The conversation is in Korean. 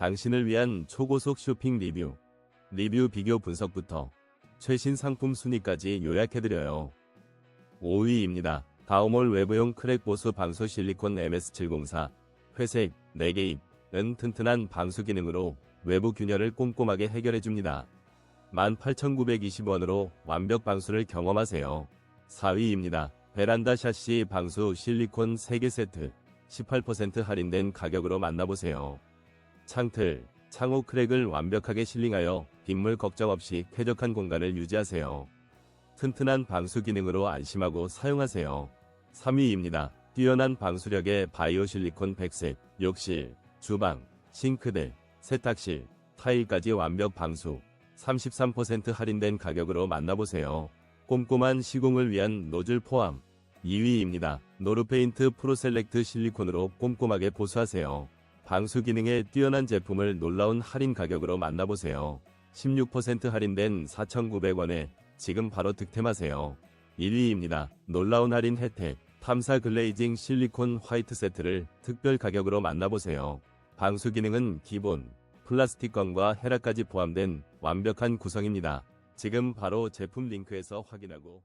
당신을 위한 초고속 쇼핑 리뷰, 리뷰 비교 분석부터 최신 상품 순위까지 요약해드려요. 5위입니다. 다우몰 외부용 크랙 보수 방수 실리콘 MS704 회색 4개입은 튼튼한 방수 기능으로 외부 균열을 꼼꼼하게 해결해줍니다. 18,920원으로 완벽 방수를 경험하세요. 4위입니다. 베란다 샤시 방수 실리콘 3개 세트 18% 할인된 가격으로 만나보세요. 창틀, 창호 크랙을 완벽하게 실링하여 빗물 걱정 없이 쾌적한 공간을 유지하세요. 튼튼한 방수 기능으로 안심하고 사용하세요. 3위입니다. 뛰어난 방수력의 바이오 실리콘 백색, 욕실, 주방, 싱크대, 세탁실, 타일까지 완벽 방수. 33% 할인된 가격으로 만나보세요. 꼼꼼한 시공을 위한 노즐 포함. 2위입니다. 노르페인트 프로셀렉트 실리콘으로 꼼꼼하게 보수하세요. 방수 기능의 뛰어난 제품을 놀라운 할인 가격으로 만나보세요. 16% 할인된 4,900원에 지금 바로 득템하세요. 1위입니다. 놀라운 할인 혜택. 탐사 글레이징 실리콘 화이트 세트를 특별 가격으로 만나보세요. 방수 기능은 기본, 플라스틱 건과 헤라까지 포함된 완벽한 구성입니다. 지금 바로 제품 링크에서 확인하고